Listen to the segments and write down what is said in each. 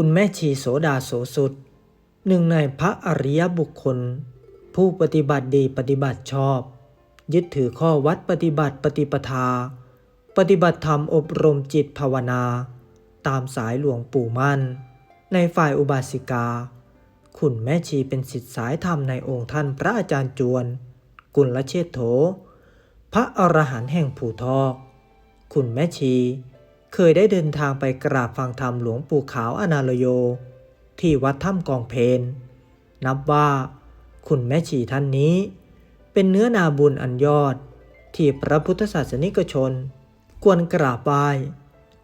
คุณแม่ชีโสดาโสสุด หนึ่งในพระอริยบุคคล ผู้ปฏิบัติดีปฏิบัติชอบ ยึดถือข้อวัดปฏิบัติปฏิปทา ปฏิบัติธรรมอบรมจิตภาวนา ตามสายหลวงปู่มั่น ในฝ่ายอุบาสิกา คุณแม่ชีเป็นสิทธิสายธรรมในองค์ท่านพระอาจารย์จวน กุลเชษโถ พระอรหันต์แห่งผูทอก คุณแม่ชี เคยได้เดินทางไปกราบฟังธรรมหลวงปู่ขาวอนาลโย ที่วัดถ้ำกองเพนนับว่า คุณแม่ชีท่านนี้ เป็นเนื้อนาบุญอันยอด ที่พระพุทธศาสนิกชน ควรกราบไหว้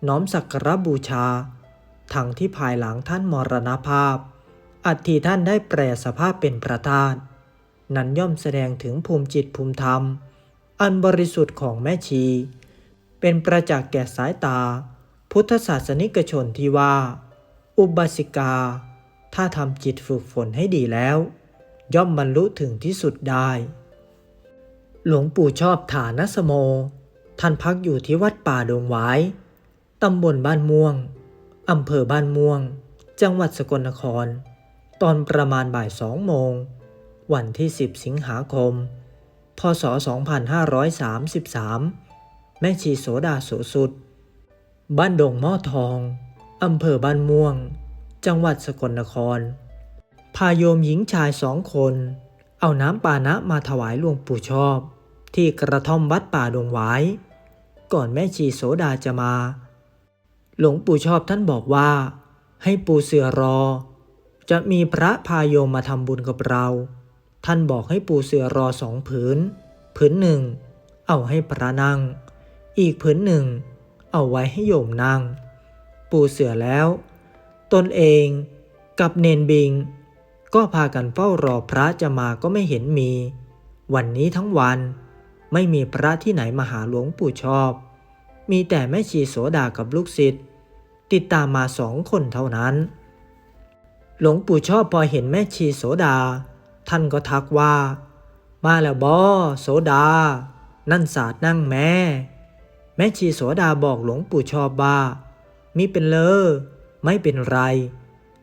น้อมสักการบูชา ทั้งที่ภายหลังท่านมรณภาพ อัฐิท่านได้แปรสภาพเป็นพระธาตุนั้นย่อมแสดงถึงภูมิจิตภูมิธรรม อันบริสุทธิ์ของแม่ชี เป็นประจักษ์แก่สายตา พุทธศาสนิกชนที่ว่า อุบาสิกา ถ้าทำจิตฝึกฝนให้ดีแล้ว ย่อมบรรลุถึงที่สุดได้ หลวงปู่ชอบฐานสโม ท่านพักอยู่ที่วัดป่าดงหวายตำบลบ้านม่วงอำเภอบ้านม่วง จังหวัดสกลนคร ตอนประมาณบ่ายสองโมง วันที่ 10 สิงหาคม พศ 2533 ม่ชีโสดาโสสุด บ้านดงหม้อทองอำเภอบ้านม่วง จังหวัดสกลนคร พาโยมหญิงชายสองคน เอาน้ำปานะมาถวายหลวงปู่ชอบ ที่กระท่อมวัดป่าดงหวาย ก่อนแม่ชีโสดาจะมา หลวงปู่ชอบท่านบอกว่า ให้ปูเสือรอ จะมีพระพาโยมมาทำบุญกับเรา ท่านบอกให้ปูเสือรอสองผืน ผืนหนึ่ง เอาให้พระนั่ง อีกผืนหนึ่ง เอาไว้ให้โยมนั่ง ปูเสือแล้ว ตนเองกับเนนบิง ก็พากันเฝ้ารอพระจะมาก็ไม่เห็นมี วันนี้ทั้งวันไม่มีพระที่ไหนมาหาหลวงปู่ชอบ มีแต่แม่ชีโสดากับลูกศิษย์ติดตามมาสองคนเท่านั้น หลวงปู่ชอบพอเห็นแม่ชีโสดา ท่านก็ทักว่า มาแล้วบอโสดา นั่นศาสตร์นั่งแม่ แม่ชีโสดาบอกหลวงปู่ชอบว่ามิเป็นเลอไม่เป็นไร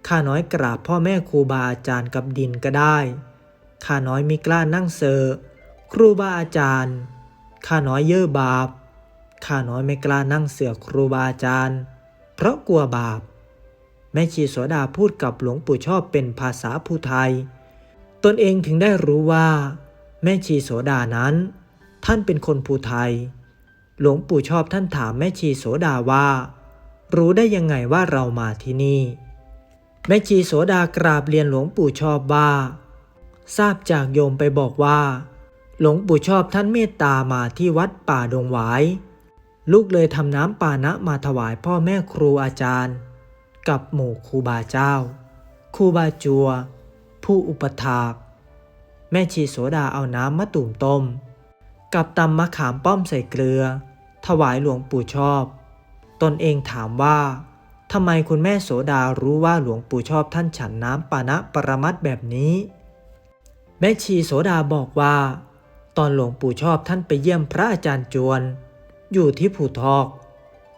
ข้าน้อยกราบพ่อแม่ครูบาอาจารย์กับดินก็ได้ ข้าน้อยมีกล้านั่งเซอครูบาอาจารย์ ข้าน้อยเย่อบาป ข้าน้อยไม่กล้านั่งเสือครูบาอาจารย์ เพราะกลัวบาป แม่ชีโสดาพูดกับหลวงปู่ชอบเป็นภาษาภูไทย ตนเองถึงได้รู้ว่า แม่ชีโสดานั้น ท่านเป็นคนภูไทย หลวงปู่ชอบท่านถามแม่ชีโสดาว่า รู้ได้ยังไงว่าเรามาที่นี่ แม่ชีโสดากราบเรียนหลวงปู่ชอบว่า ทราบจากโยมไปบอกว่า หลวงปู่ชอบท่านเมตตามาที่วัดป่าดงหวาย ลูกเลยทำน้ำปานะมาถวายพ่อแม่ครูอาจารย์ กับหมู่ครูบาเจ้าครูบาจัว ผู้อุปถาก แม่ชีโสดาเอาน้ำมะตุ่มต้มกับตำมะขามป้อมใส่เกลือ ถวายหลวงปู่ชอบ ตนเองถามว่าทำไมคุณแม่โสดารู้ว่าหลวงปู่ชอบท่านฉันน้ำปานะปรมัตแบบนี้ แม่ชีโสดาบอกว่า ตอนหลวงปู่ชอบท่านไปเยี่ยมพระอาจารย์จวน อยู่ที่ผูทอก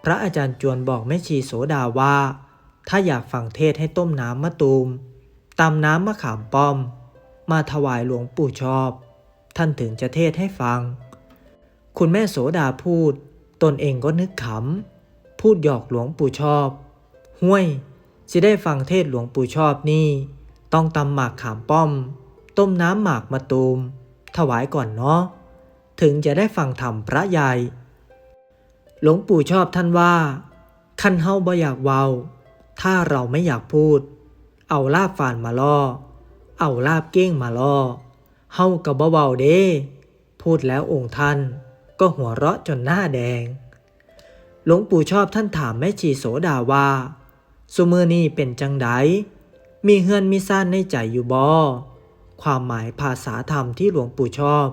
พระอาจารย์จวนบอกแม่ชีโสดาว่า ถ้าอยากฟังเทศให้ต้มน้ำมะตูมตำน้ำมะขามป้อม มาถวายหลวงปู่ชอบ ท่านถึงจะเทศให้ฟัง คุณแม่โสดาพูด ตนเองก็นึกขำ พูดหยอกหลวงปู่ชอบ ห้วยจะได้ฟังเทศหลวงปู่ชอบนี่ ต้องตำหมากขามป้อม ต้มน้ำหมากมะตูม ถวายก่อนเนาะ ถึงจะได้ฟังธรรมพระใหญ่ หลวงปู่ชอบท่านว่าคันเฮาบ่อยากเวา ถ้าเราไม่อยากพูด เอาลาบฝานมาล่อ เอาลาบเก้งมาล่อ เฮากับเบาเด้ พูดแล้วองค์ท่าน ก็หัวเราะจนหน้าแดง หลวงปู่ชอบท่านถามแม่ชีโสดาว่าสุมือนี่เป็นจังไดมีเฮือนมีซ่านในใจอยู่บ่ความหมายภาษาธรรมที่หลวงปู่ชอบ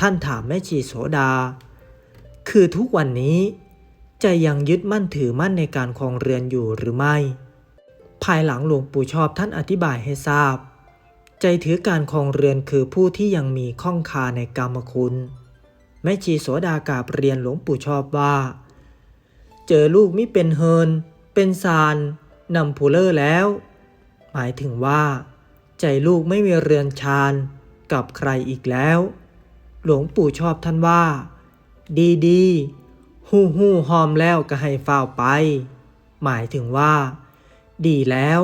ท่านถามแม่ชีโสดา คือทุกวันนี้จะยังยึดมั่นถือมั่นในการครองเรือนอยู่หรือไม่ ภายหลังหลวงปู่ชอบท่านอธิบายให้ทราบ ใจถือการครองเรือนคือผู้ที่ยังมีข้องคาในกรรมคุณ แม่ชีโสดากราบเรียนหลวงปู่ชอบว่า เจอลูกมิเป็นเฮิน เป็นซานนำผู้เลอแล้ว หมายถึงว่า ใจลูกไม่มีเรือนชานกับใครอีกแล้ว หลวงปู่ชอบท่านว่า ดีดีฮู้ฮู้หอมแล้วก็ให้เฝ้าไป หมายถึงว่า ดีแล้ว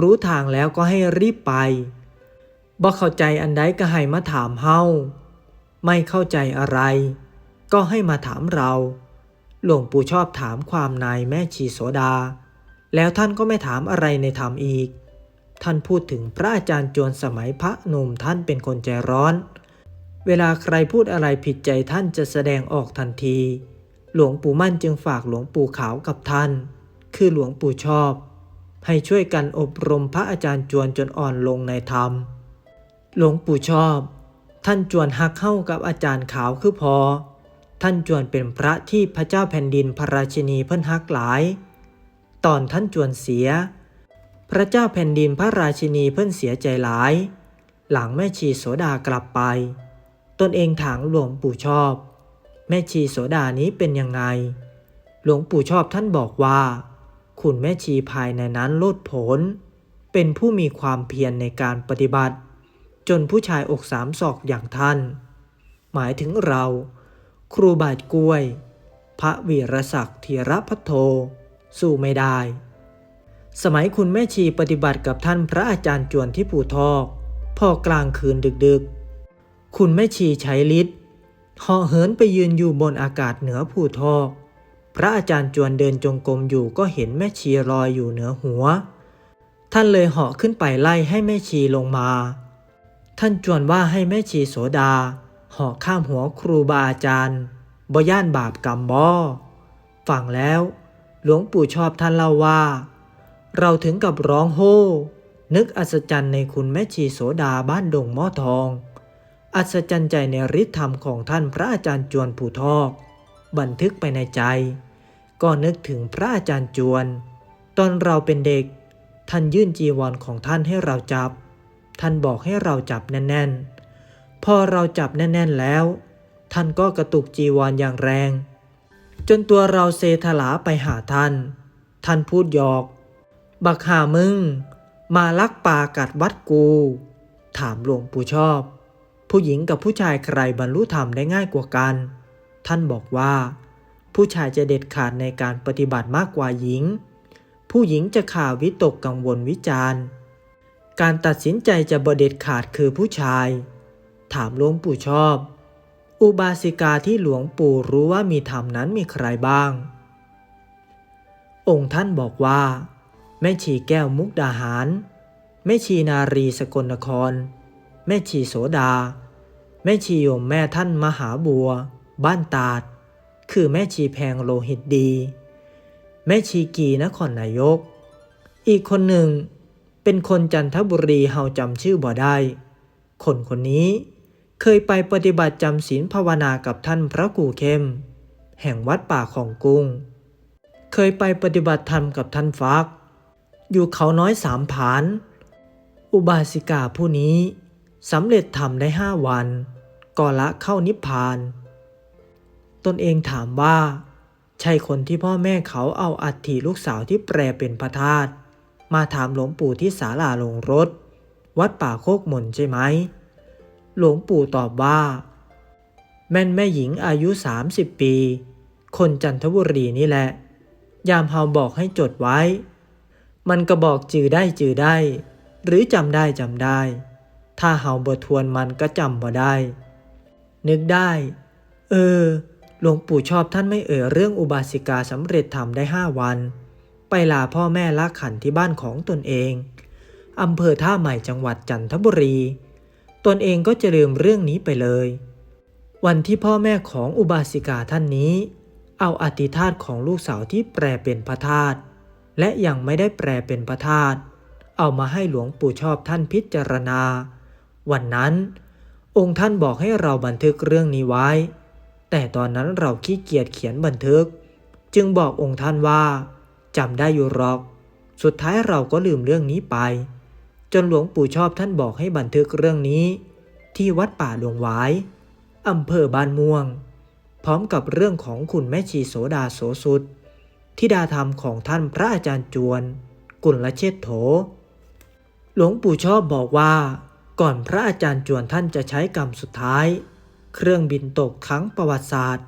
รู้ทางแล้วก็ให้รีบไปบ่เข้าใจอันใดก็ให้มาถามเฮา ไม่เข้าใจอะไร ก็ให้มาถามเรา หลวงปู่ชอบถามความในแม่ชีโสดา แล้วท่านก็ไม่ถามอะไรในธรรมอีก ท่านพูดถึงพระอาจารย์จวนสมัยพระหนุ่มท่านเป็นคนใจร้อน เวลาใครพูดอะไรผิดใจท่านจะแสดงออกทันที หลวงปู่มั่นจึงฝากหลวงปู่ขาวกับท่าน คือหลวงปู่ชอบ ให้ช่วยกันอบรมพระอาจารย์จวนจนอ่อนลงในธรรม หลวงปู่ชอบ ท่านจวนฮักเข้ากับอาจารย์ขาวคือพอ ท่านจวนเป็นพระที่พระเจ้าแผ่นดินพระราชินีเพิ่นฮักหลาย ตอนท่านจวนเสีย พระเจ้าแผ่นดินพระราชินีเพิ่นเสียใจหลาย หลังแม่ชีโสดากลับไป ตนเองถามหลวงปู่ชอบ แม่ชีโสดานี้เป็นยังไง หลวงปู่ชอบท่านบอกว่า คุณแม่ชีภายในนั้นโลดผล เป็นผู้มีความเพียรในการปฏิบัติ จนผู้ชายอกสามศอกอย่างท่าน หมายถึงเรา ครูบาดกล้วย พระวีรศักดิ์ธีรพัทโท สู้ไม่ได้ สมัยคุณแม่ชีปฏิบัติกับท่านพระอาจารย์จวนที่ปู่ทอก พอกลางคืนดึกๆ คุณแม่ชีใช้ฤทธิ์เหาะเหินไปยืนอยู่บนอากาศเหนือผู้ทอก พระอาจารย์จวนเดินจงกรมอยู่ก็เห็นแม่ชีลอยอยู่เหนือหัว ท่านเลยเหาะขึ้นไปไล่ให้แม่ชีลงมา ท่านจวนว่าให้แม่ชีโสดาเหาะข้ามหัวครูบาอาจารย์บ่ย่านบาปกรรมบ่ฟังแล้ว หลวงปู่ชอบท่านเล่าว่า เราถึงกับร้องโห่นึกอัศจรรย์ในคุณแม่ชีโสดาบ้านดงหม้อทอง อัศจรรย์ใจในฤทธิธรรมของท่านพระอาจารย์จวนผู้ทอก บันทึกไปในใจ ก็นึกถึงพระอาจารย์จวน ตอนเราเป็นเด็ก ท่านยื่นจีวรของท่านให้เราจับ ท่านบอกให้เราจับแน่น ๆ พอเราจับแน่น ๆ แล้ว ท่านก็กระตุกจีวรอย่างแรง จนตัวเราเซถลาไปหาท่าน ท่านพูดหยอก บักหามึง มาลักปากัดวัดกู ถามหลวงปู่ชอบ ผู้หญิงกับผู้ชายใครบรรลุธรรมได้ง่ายกว่ากัน ท่านบอกว่า ผู้ชายจะเด็ดขาดในการปฏิบัติมากกว่าหญิง ผู้หญิงจะข่าววิตกกังวลวิจารณ์ การตัดสินใจจะบเด็ดขาดคือผู้ชาย ถามหลวงปู่ชอบ อุบาสิกาที่หลวงปู่รู้ว่ามีธรรมนั้นมีใครบ้าง องค์ท่านบอกว่า แม่ชีแก้วมุกดาหาร แม่ชีนารีสกลนคร แม่ชีโสดา แม่ชีโยมแม่ท่านมหาบัว บ้านตาด คือแม่ชีแพงโลหิตดี แม่ชีกีนครนายก อีกคนหนึ่ง เป็นคนจันทบุรีเฮาจำชื่อบ่ได้ คนคนนี้เคยไปปฏิบัติจำศีลภาวนากับท่านพระกูเข้ม แห่งวัดป่าของกุ้ง เคยไปปฏิบัติธรรมกับท่านฟัก อยู่เขาน้อยสามผาน อุบาสิกาผู้นี้สำเร็จธรรมได้ห้าวันก็ละเข้านิพพาน ตนเองถามว่า ใช่คนที่พ่อแม่เขาเอาอัฐิลูกสาวที่แปลเป็นพระธาตุ มาถามหลวงปู่ที่ศาลาลงรถ วัดป่าโคกมนใช่ไหม หลวงปู่ตอบว่า แม่นแม่หญิงอายุ 30 ปี คนจันทบุรีนี่แหละ ยามเฮาบอกให้จดไว้ มันก็บอกจือได้จือได้ หรือจำได้จำได้ ถ้าเฮาบ่ทวนมันก็จำบ่ได้ นึกได้ เออ หลวงปู่ชอบท่านไม่เอ่ยเรื่องอุบาสิกาสำเร็จทำได้ห้าวัน ไปลาพ่อแม่ละขันที่บ้านของตนเองอำเภอท่าใหม่จังหวัดจันทบุรี ตนเองก็จะลืมเรื่องนี้ไปเลย วันที่พ่อแม่ของอุบาสิกาท่านนี้ เอาอธิธาตของลูกสาวที่แปลเป็นพระธาตุและยังไม่ได้แปลเป็นพระธาตุเอามาให้หลวงปู่ชอบท่านพิจารณา วันนั้น องค์ท่านบอกให้เราบันทึกเรื่องนี้ไว้ แต่ตอนนั้นเราขี้เกียจเขียนบันทึก จึงบอกองค์ท่านว่า จำได้อยู่หรอก สุดท้ายเราก็ลืมเรื่องนี้ไป จนหลวงปู่ชอบท่านบอกให้บันทึกเรื่องนี้ ที่วัดป่าหลวงหวายอำเภอบ้านม่วง พร้อมกับเรื่องของคุณแม่ชีโสดาโสสุดทิดาธรรมของท่านพระอาจารย์จวน กุลเชษโถ หลวงปู่ชอบบอกว่า ก่อนพระอาจารย์จวนท่านจะใช้กรรมสุดท้าย เครื่องบินตกทั้งประวัติศาสตร์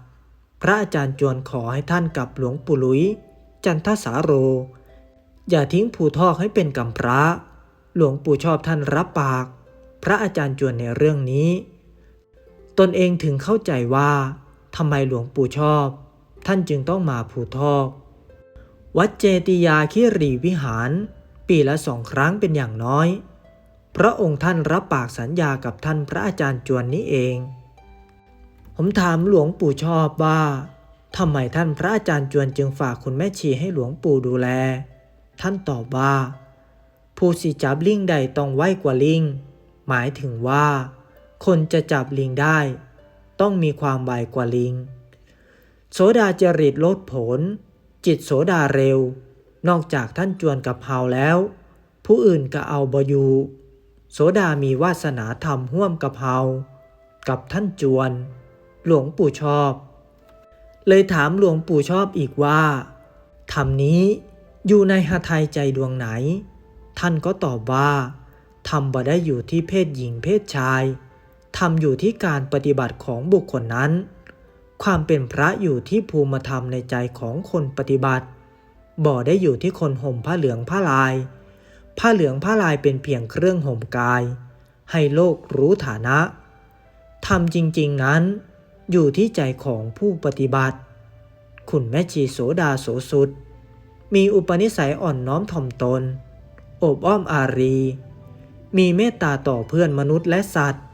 พระอาจารย์จวนขอให้ท่านกับหลวงปู่หลุย จันทสาโร อย่าทิ้งผู้ทอกให้เป็นกำพร้าหลวงปู่ชอบท่านรับปาก พระอาจารย์จวนในเรื่องนี้ ตนเองถึงเข้าใจว่าทำไมหลวงปู่ชอบ ท่านจึงต้องมาผู้ทอก วัดเจติยาคิรีวิหาร ปีละสองครั้งเป็นอย่างน้อยพระองค์ท่านรับปากสัญญากับท่านพระอาจารย์จวนนี้เอง ผมถามหลวงปู่ชอบว่า ทำไมท่านพระอาจารย์จวนจึงฝากคุณแม่ชีให้หลวงปู่ดูแล ท่านตอบว่าผู้สิจับลิงใดต้องไวกว่าลิง หมายถึงว่า คนจะจับลิงได้ ต้องมีความไวกว่าลิง โสดาจริตลดผล จิตโสดาเร็ว นอกจากท่านจวนกับเฮาแล้ว ผู้อื่นก็เอาบอยู่โสดามีวาสนาธรรมห่วมกับเฮากับท่านจวน หลวงปู่ชอบ เลยถามหลวงปู่ชอบอีกว่าธรรมนี้อยู่ในหทัยใจดวงไหน ท่านก็ตอบว่าธรรมบ่ได้อยู่ที่เพศหญิงเพศชายธรรมอยู่ที่การปฏิบัติของบุคคลนั้น ความเป็นพระอยู่ที่ภูมิธรรมในใจของคนปฏิบัติ บ่ได้อยู่ที่คนห่มผ้าเหลืองผ้าลาย ผ้าเหลืองผ้าลายเป็นเพียงเครื่องห่มกาย ให้โลกรู้ฐานะธรรมจริง ๆ นั้น อยู่ที่ใจของผู้ปฏิบัติ คุณแม่ชีโสดาโสสุด มีอุปนิสัยอ่อนน้อมถ่อมตน อบอ้อมอารี มีเมตตาต่อเพื่อนมนุษย์และสัตว์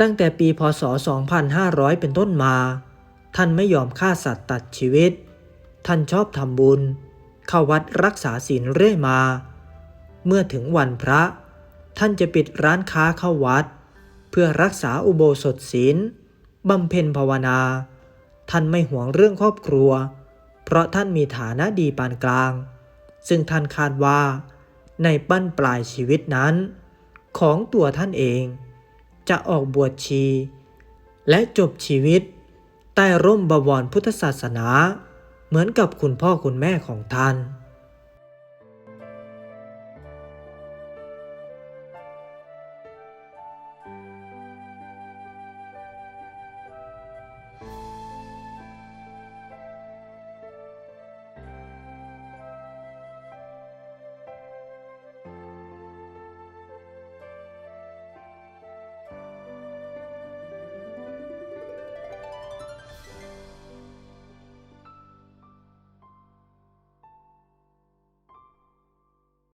ตั้งแต่ปีพศ 2500 เป็นต้นมา ท่านไม่ยอมฆ่าสัตว์ตัดชีวิต ท่านชอบทำบุญ เข้าวัดรักษาศีลเรื่อยมา เมื่อถึงวันพระ ท่านจะปิดร้านค้าเข้าวัด เพื่อรักษาอุโบสถศีล บำเพ็ญภาวนา ท่านไม่หวงเรื่องครอบครัว เพราะท่านมีฐานะดีปานกลาง ซึ่งท่านคาดว่า ในปั้นปลายชีวิตนั้น ของตัวท่านเอง จะออกบวชชี และจบชีวิต ใต้ร่มบวรพุทธศาสนา เหมือนกับคุณพ่อคุณแม่ของท่าน